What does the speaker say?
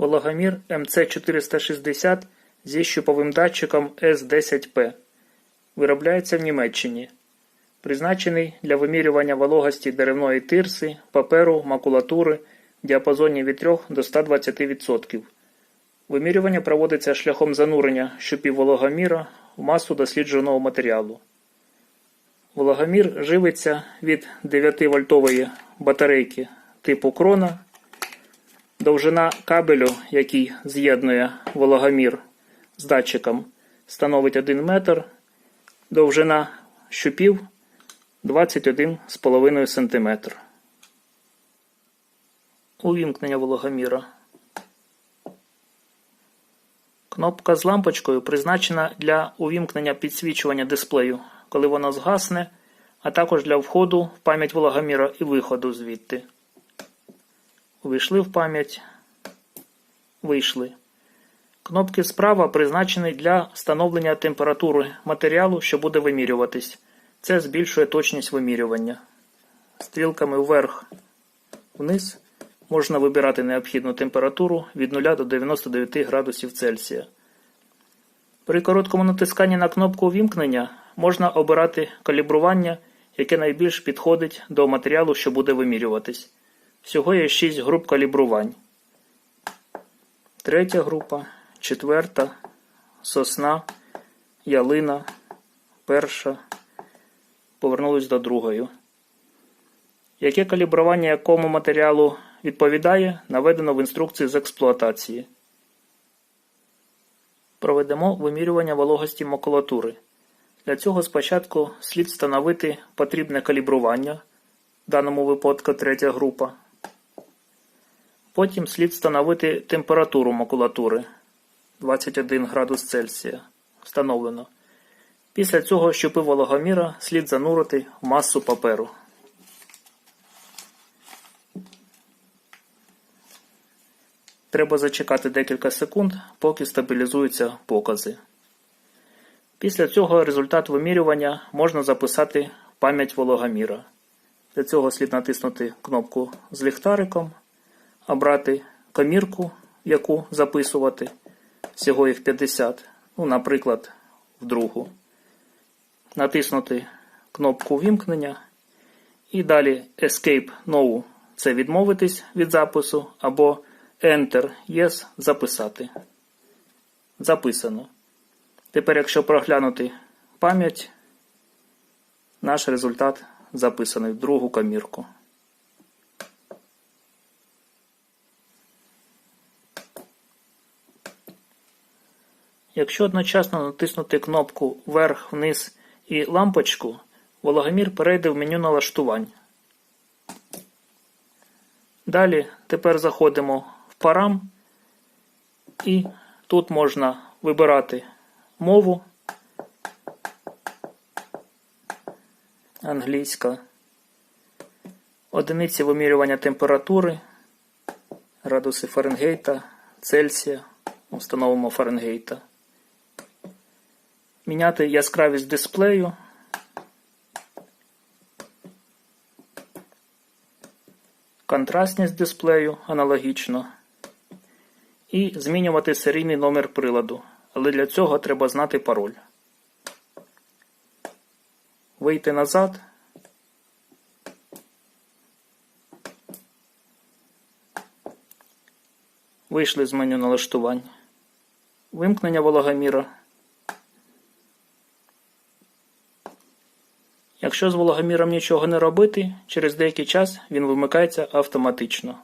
Вологомір МЦ460 зі щуповим датчиком S10P. Виробляється в Німеччині. Призначений для вимірювання вологості деревної тирси, паперу, макулатури в діапазоні від 3 до 120%. Вимірювання проводиться шляхом занурення щупів вологоміра в масу дослідженого матеріалу. Вологомір живиться від 9-вольтової батарейки типу крона. Довжина кабелю, який з'єднує вологомір з датчиком, становить 1 метр. Довжина щупів 21,5 см. Увімкнення вологоміра. Кнопка з лампочкою призначена для увімкнення підсвічування дисплею, коли воно згасне, а також для входу в пам'ять вологоміра і виходу звідти. Увійшли в пам'ять. Вийшли. Кнопки справа призначені для встановлення температури матеріалу, що буде вимірюватись. Це збільшує точність вимірювання. Стрілками вверх вниз можна вибирати необхідну температуру від 0 до 99 градусів Цельсія. При короткому натисканні на кнопку увімкнення можна обирати калібрування, яке найбільш підходить до матеріалу, що буде вимірюватись. Всього є 6 груп калібрувань. Третя група, четверта, сосна, ялина, перша. Повернулись до другої. Яке калібрування якому матеріалу відповідає, наведено в інструкції з експлуатації. Проведемо вимірювання вологості макулатури. Для цього спочатку слід встановити потрібне калібрування, в даному випадку третя група. Потім слід встановити температуру макулатури 21 градус Цельсія. Встановлено. Після цього щупи вологоміра слід занурити в масу паперу. Треба зачекати декілька секунд, поки стабілізуються покази. Після цього результат вимірювання можна записати в пам'ять вологоміра. Для цього слід натиснути кнопку з ліхтариком, обрати комірку, яку записувати. Всього їх 50, ну, наприклад, в другу. Натиснути кнопку вімкнення. І далі Escape No це відмовитись від запису, або Enter Yes записати. Записано. Тепер, якщо проглянути пам'ять, наш результат записаний в другу камірку. Якщо одночасно натиснути кнопку вверх, вниз і лампочку, вологомір перейде в меню налаштувань. Далі тепер заходимо в парам і тут можна вибирати мову англійська, одиниці вимірювання температури, градуси Фаренгейта, Цельсія, встановимо Фаренгейта. Міняти яскравість дисплею. Контрастність дисплею аналогічно. І змінювати серійний номер приладу. Але для цього треба знати пароль. Вийти назад. Вийшли з меню налаштувань. Вимкнення вологоміра. Якщо з вологоміром нічого не робити, через деякий час він вимикається автоматично.